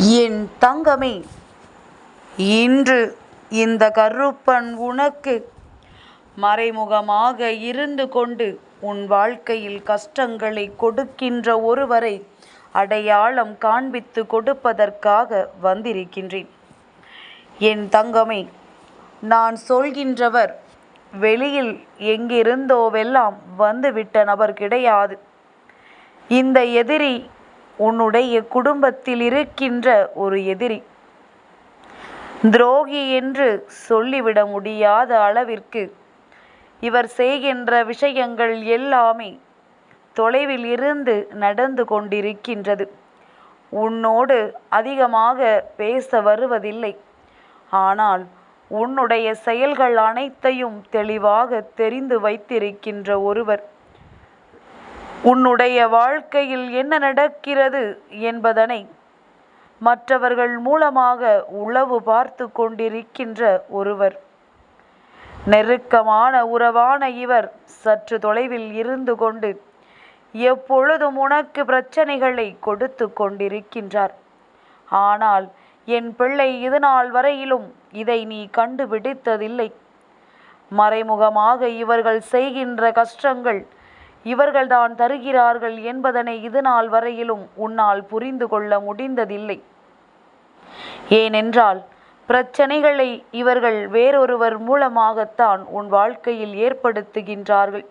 என் தங்கமே இன்று இந்த கருப்பன் உனக்கு மறைமுகமாக இருந்து கொண்டு உன் வாழ்க்கையில் கஷ்டங்களை கொடுக்கின்ற ஒருவரை அடையாளம் காண்பித்து கொடுப்பதற்காக வந்திருக்கின்றேன். என் தங்கமே நான் சொல்கின்றவர் வெளியில் எங்கிருந்தோவெல்லாம் வந்துவிட்ட நபர் கிடையாது. இந்த எதிரி உன்னுடைய குடும்பத்தில் இருக்கின்ற ஒரு எதிரி. துரோகி என்று சொல்லிவிட முடியாத அளவிற்கு இவர் செய்கின்ற விஷயங்கள் எல்லாமே தொலைவில் இருந்து நடந்து கொண்டிருக்கின்றது. உன்னோடு அதிகமாக பேச வருவதில்லை. ஆனால் உன்னுடைய செயல்கள் அனைத்தையும் தெளிவாக தெரிந்து வைத்திருக்கின்ற ஒருவர். உன்னுடைய வாழ்க்கையில் என்ன நடக்கிறது என்பதனை மற்றவர்கள் மூலமாக உளவு பார்த்து கொண்டிருக்கின்ற ஒருவர். நெருக்கமான உறவான இவர் சற்று தொலைவில் இருந்து கொண்டு எப்பொழுதும் உனக்கு பிரச்சனைகளை கொடுத்து கொண்டிருக்கின்றார். ஆனால் என் பிள்ளை இதுநாள் வரையிலும் இதை நீ கண்டுபிடித்ததில்லை. மறைமுகமாக இவர்கள் செய்கின்ற கஷ்டங்கள் இவர்கள்தான் தருகிறார்கள் என்பதனை இதுநாள் வரையிலும் உன்னால் புரிந்து கொள்ள முடிந்ததில்லை. ஏனென்றால் பிரச்சனைகளை இவர்கள் வேறொருவர் மூலமாகத்தான் உன் வாழ்க்கையில் ஏற்படுத்துகின்றார்கள்.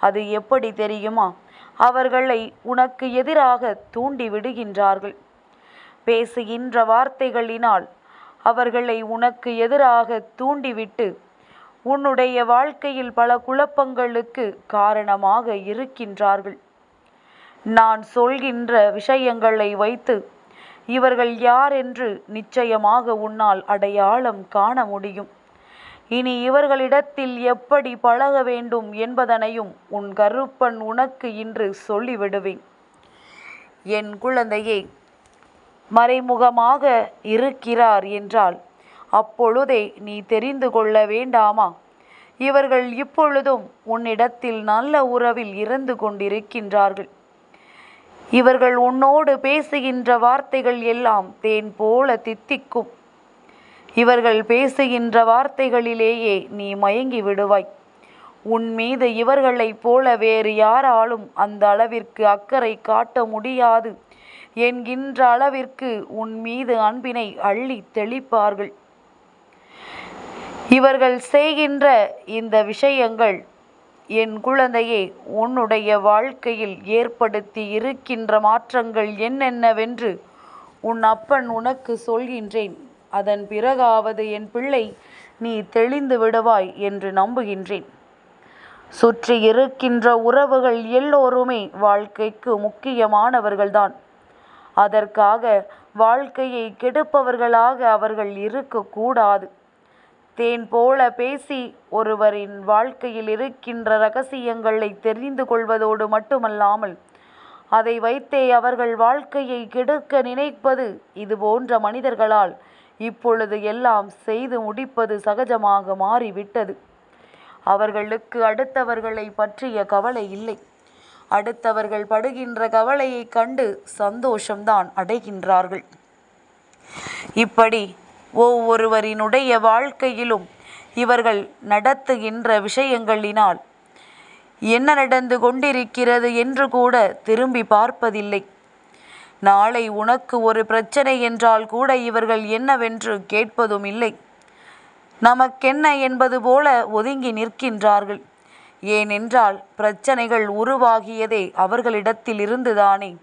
அது எப்படி தெரியுமா? அவர்களை உனக்கு எதிராக தூண்டி விடுகின்றார்கள். பேசுகின்ற வார்த்தைகளினால் அவர்களை உனக்கு எதிராக தூண்டிவிட்டு உன்னுடைய வாழ்க்கையில் பல குழப்பங்களுக்கு காரணமாக இருக்கின்றார்கள். நான் சொல்கின்ற விஷயங்களை வைத்து இவர்கள் யார் என்று நிச்சயமாக உன்னால் அடையாளம் காண முடியும். இனி இவர்களிடத்தில் எப்படி பழக வேண்டும் என்பதனையும் உன் கருப்பன் உனக்கு இன்று சொல்லிவிடுவேன். என் குழந்தையே மறைமுகமாக இருக்கிறார் என்றால் அப்பொழுதே நீ தெரிந்து கொள்ள வேண்டாமா? இவர்கள் இப்பொழுதும் உன்னிடத்தில் நல்ல உறவில் இருந்து கொண்டிருக்கின்றார்கள். இவர்கள் உன்னோடு பேசுகின்ற வார்த்தைகள் எல்லாம் தேன் போல தித்திக்கும். இவர்கள் பேசுகின்ற வார்த்தைகளிலேயே நீ மயங்கி விடுவாய். உன் மீது இவர்களைப் போல வேறு யாராலும் அந்த அளவிற்கு அக்கறை காட்ட முடியாது. என்கின்ற அளவிற்கு உன் மீது அன்பினை அள்ளி தெளிப்பார்கள். இவர்கள் செய்கின்ற இந்த விஷயங்கள் என் குழந்தையே உன்னுடைய வாழ்க்கையில் ஏற்படுத்தி இருக்கின்ற மாற்றங்கள் என்னென்னவென்று உன் அப்பன் உனக்கு சொல்கின்றேன். அதன் பிறகாவது என் பிள்ளை நீ தெளிந்து விடுவாய் என்று நம்புகின்றேன். சுற்றி இருக்கின்ற உறவுகள் எல்லோருமே வாழ்க்கைக்கு முக்கியமானவர்கள்தான். அதற்காக வாழ்க்கையை கெடுப்பவர்களாக அவர்கள் இருக்கக்கூடாது. தேன் போல பேசி ஒருவரின் வாழ்க்கையில் இருக்கின்ற ரகசியங்களை தெரிந்து கொள்வதோடு மட்டுமல்லாமல் அதை வைத்தே அவர்கள் வாழ்க்கையை கெடுக்க நினைப்பது இது போன்ற மனிதர்களால் இப்பொழுது எல்லாம் செய்து முடிப்பது சகஜமாக மாறிவிட்டது. அவர்களுக்கு அடுத்தவர்களை பற்றிய கவலை இல்லை. அடுத்தவர்கள் படுகின்ற கவலையை கண்டு சந்தோஷம்தான் அடைகின்றார்கள். இப்படி ஒவ்வொருவரினுடைய வாழ்க்கையிலும் இவர்கள் நடத்துகின்ற விஷயங்களினால் என்ன நடந்து கொண்டிருக்கிறது என்று கூட திரும்பி பார்ப்பதில்லை. நாளை உனக்கு ஒரு பிரச்சனை என்றால் கூட இவர்கள் என்னவென்று கேட்பதும் இல்லை. நமக்கென்ன என்பது போல ஒதுங்கி நிற்கின்றார்கள். ஏனென்றால் பிரச்சனைகள் உருவாகியதே அவர்களிடத்தில் இருந்துதானே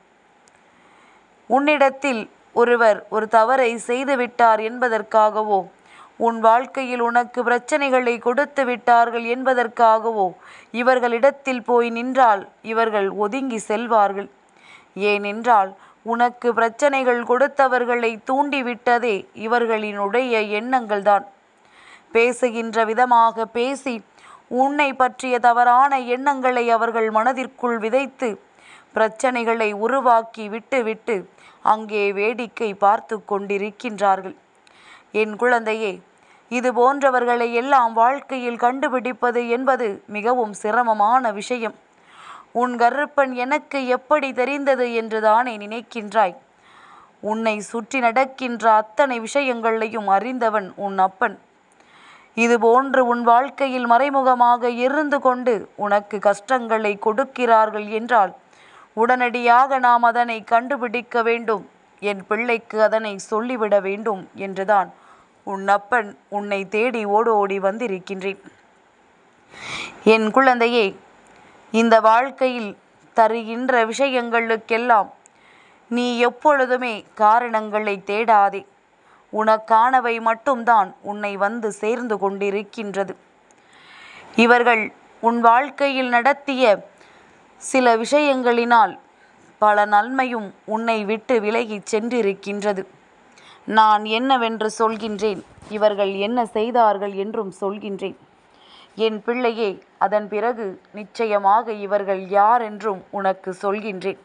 உன்னிடத்தில் ஒருவர் ஒரு தவறை செய்துவிட்டார் என்பதற்காகவோ உன் வாழ்க்கையில் உனக்கு பிரச்சனைகளை கொடுத்து விட்டார்கள் என்பதற்காகவோ இவர்களிடத்தில் போய் நின்றால் இவர்கள் ஒதுங்கி செல்வார்கள். ஏனென்றால் உனக்கு பிரச்சனைகள் கொடுத்தவர்களை தூண்டிவிட்டதே இவர்களினுடைய எண்ணங்கள்தான். பேசுகின்ற விதமாக பேசி உன்னை பற்றிய தவறான எண்ணங்களை அவர்கள் மனதிற்குள் விதைத்து பிரச்சனைகளை உருவாக்கி விட்டுவிட்டு அங்கே வேடிக்கை பார்த்து கொண்டிருக்கின்றார்கள். என் குழந்தையே இது போன்றவர்களை எல்லாம் வாழ்க்கையில் கண்டுபிடிப்பது என்பது மிகவும் சிரமமான விஷயம். உன் கருப்பன் எனக்கு எப்படி தெரிந்தது என்று தானே நினைக்கின்றாய். உன்னை சுற்றி நடக்கின்ற அத்தனை விஷயங்களையும் அறிந்தவன் உன் அப்பன். இதுபோன்று உன் வாழ்க்கையில் மறைமுகமாக இருந்து கொண்டு உனக்கு கஷ்டங்களை கொடுக்கிறார்கள் என்றால் உடனடியாக நாம் அதனை கண்டுபிடிக்க வேண்டும். என் பிள்ளைக்கு அதனை சொல்லிவிட வேண்டும் என்றுதான் உன் அப்பன் உன்னை தேடி ஓடு ஓடி வந்திருக்கின்றேன். என் குழந்தையே இந்த வாழ்க்கையில் தருகின்ற விஷயங்களுக்கெல்லாம் நீ எப்பொழுதுமே காரணங்களை தேடாதே. உனக்கானவை மட்டும்தான் உன்னை வந்து சேர்ந்து கொண்டிருக்கின்றது. இவர்கள் உன் வாழ்க்கையில் நடத்திய சில விஷயங்களினால் பல நன்மையும் உன்னை விட்டு விலகிச் சென்றிருக்கின்றது. நான் என்னவென்று சொல்கின்றேன். இவர்கள் என்ன செய்தார்கள் என்றும் சொல்கின்றேன். என் பிள்ளையே அதன் பிறகு நிச்சயமாக இவர்கள் யார் என்றும் உனக்கு சொல்கின்றேன்.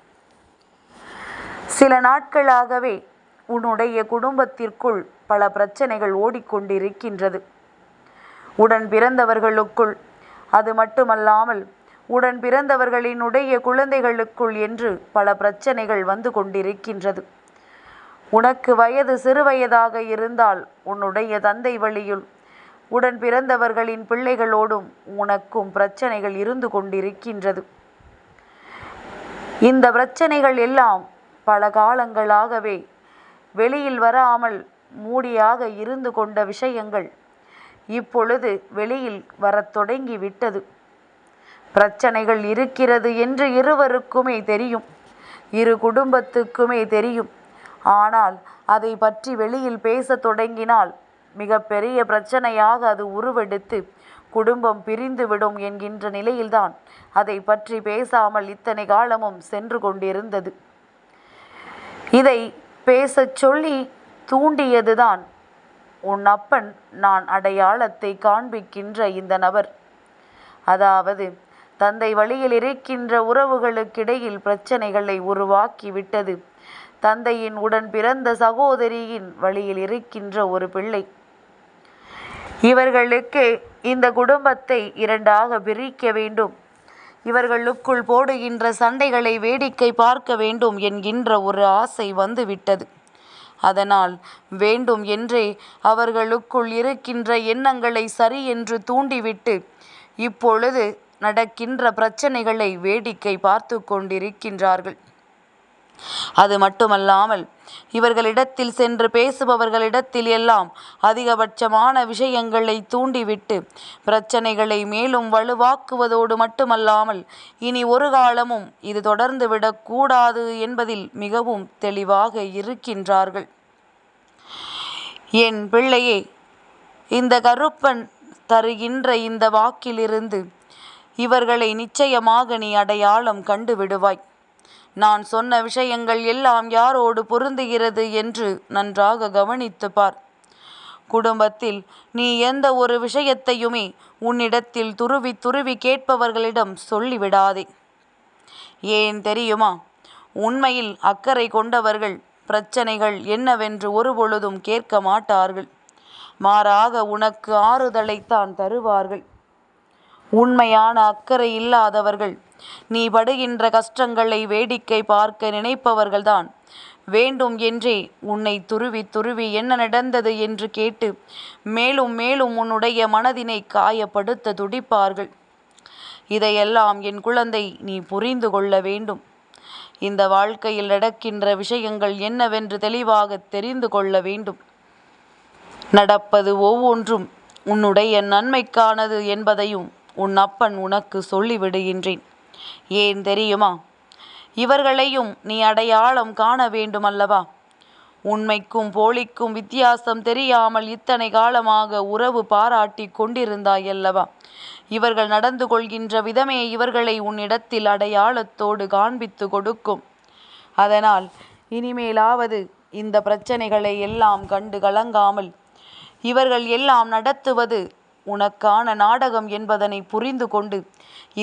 சில நாட்களாகவே உன்னுடைய குடும்பத்திற்குள் பல பிரச்சனைகள் ஓடிக்கொண்டிருக்கின்றது. உடன் பிறந்தவர்களுக்குள் அது மட்டுமல்லாமல் உடன் பிறந்தவர்களினுடைய குழந்தைகளுக்குள் என்று பல பிரச்சனைகள் வந்து கொண்டிருக்கின்றது. உனக்கு வயது சிறுவயதாக இருந்தால் உன்னுடைய தந்தை வழியில் உடன் பிறந்தவர்களின் பிள்ளைகளோடும் உனக்கும் பிரச்சனைகள் இருந்து கொண்டிருக்கின்றது. இந்த பிரச்சனைகள் எல்லாம் பல காலங்களாகவே வெளியில் வராமல் மூடியாக இருந்து கொண்ட விஷயங்கள் இப்பொழுது வெளியில் வரத் தொடங்கி விட்டது. பிரச்சனைகள் இருக்கிறது என்று இருவருக்குமே தெரியும். இரு குடும்பத்துக்குமே தெரியும். ஆனால் அதை பற்றி வெளியில் பேசத் தொடங்கினால் மிகப்பெரிய பிரச்சனையாக அது உருவெடுத்து குடும்பம் பிரிந்துவிடும் என்கின்ற நிலையில்தான் அதை பற்றி பேசாமல் இத்தனை காலமும் சென்று கொண்டிருந்தது. இதை பேசச் சொல்லி தூண்டியதுதான் உன் அப்பன் நான் அடையாளத்தை காண்பிக்கின்ற இந்த நபர். அதாவது தந்தை வழியில் இருக்கின்ற உறவுகளுக்கிடையில் பிரச்சனைகளை உருவாக்கி விட்டது தந்தையின் உடன் பிறந்த சகோதரியின் வழியில் இருக்கின்ற ஒரு பிள்ளை. இவர்களுக்கு இந்த குடும்பத்தை இரண்டாக பிரிக்க வேண்டும். இவர்களுக்குள் போடுகின்ற சண்டைகளை வேடிக்கை பார்க்க வேண்டும் என்கின்ற ஒரு ஆசை வந்துவிட்டது. அதனால் வேண்டும் என்றே அவர்களுக்குள் இருக்கின்ற எண்ணங்களை சரி என்று தூண்டிவிட்டு இப்பொழுது நடக்கின்ற பிரச்சனைகளை வேடிக்கை பார்த்து கொண்டிருக்கின்றார்கள். அது மட்டுமல்லாமல் இவர்களிடத்தில் சென்று பேசுபவர்களிடத்தில் எல்லாம் அதிகபட்சமான விஷயங்களை தூண்டிவிட்டு பிரச்சனைகளை மேலும் வலுவாக்குவதோடு மட்டுமல்லாமல் இனி ஒரு காலமும் இது தொடர்ந்து விடக்கூடாது என்பதில் மிகவும் தெளிவாக இருக்கின்றார்கள். என் பிள்ளையே இந்த கருப்பன் தருகின்ற இந்த வாக்கிலிருந்து இவர்களை நிச்சயமாக நீ அடையாளம் கண்டு விடுவாய் நான் சொன்ன விஷயங்கள் எல்லாம் யாரோடு பொருந்துகிறது என்று நன்றாக கவனித்து பார். குடும்பத்தில் நீ எந்த ஒரு விஷயத்தையுமே உன்னிடத்தில் துருவி துருவி கேட்பவர்களிடம் சொல்லிவிடாதே. ஏன் தெரியுமா? உண்மையில் அக்கறை கொண்டவர்கள் பிரச்சனைகள் என்னவென்று ஒருபொழுதும் கேட்க மாட்டார்கள். மாறாக உனக்கு ஆறுதலைத்தான் தருவார்கள். உண்மையான அக்கறை இல்லாதவர்கள். நீ படுகின்ற கஷ்டங்களை வேடிக்கை பார்க்க நினைப்பவர்கள்தான். வேண்டும் என்றே உன்னை துருவி துருவி என்ன நடந்தது என்று கேட்டு மேலும் மேலும் உன்னுடைய மனதினை காயப்படுத்த துடிப்பார்கள். இதையெல்லாம் என் குழந்தை நீ புரிந்து கொள்ள வேண்டும். இந்த வாழ்க்கையில் நடக்கின்ற விஷயங்கள் என்னவென்று தெளிவாக தெரிந்து கொள்ள வேண்டும். நடப்பது ஒவ்வொன்றும் உன்னுடைய நன்மைக்கானது என்பதையும் உன் அப்பன் உனக்கு சொல்லிவிடுகின்றேன். ஏன் தெரியுமா? இவர்களையும் நீ அடையாளம் காண வேண்டுமல்லவா? உண்மைக்கும் போலிக்கும் வித்தியாசம் தெரியாமல் இத்தனை காலமாக உறவு பாராட்டி கொண்டிருந்தாயல்லவா? இவர்கள் நடந்து கொள்கின்ற விதமே இவர்களை உன்னிடத்தில் அடையாளத்தோடு காண்பித்து கொடுக்கும். அதனால் இனிமேலாவது இந்த பிரச்சனைகளை எல்லாம் கண்டு கலங்காமல் இவர்கள் எல்லாம் நடத்துவது உனக்கான நாடகம் என்பதனை புரிந்து கொண்டு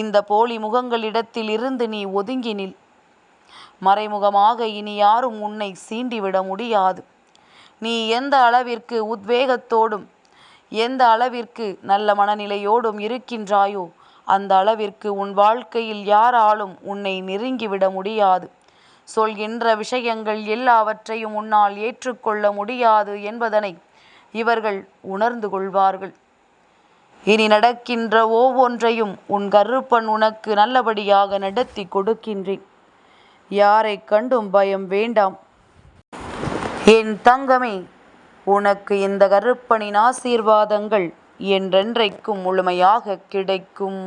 இந்த போலி முகங்களிடத்தில் இருந்து நீ ஒதுங்கி நில். மறைமுகமாக இனி யாரும் உன்னை சீண்டிவிட முடியாது. நீ எந்த அளவிற்கு உத்வேகத்தோடும் எந்த அளவிற்கு நல்ல மனநிலையோடும் இருக்கின்றாயோ அந்த அளவிற்கு உன் வாழ்க்கையில் யாராலும் உன்னை நெருங்கிவிட முடியாது. சொல்கின்ற விஷயங்கள் எல்லாவற்றையும் உன்னால் ஏற்றுக்கொள்ள முடியாது என்பதனை இவர்கள் உணர்ந்து கொள்வார்கள். இனி நடக்கின்ற ஒவ்வொன்றையும் உன் கருப்பன் உனக்கு நல்லபடியாக நடத்தி கொடுக்கின்றேன். யாரை கண்டும் பயம் வேண்டாம். என் தங்கமே உனக்கு இந்த கருப்பனின் ஆசீர்வாதங்கள் என்றென்றைக்கும் முழுமையாக கிடைக்கும்.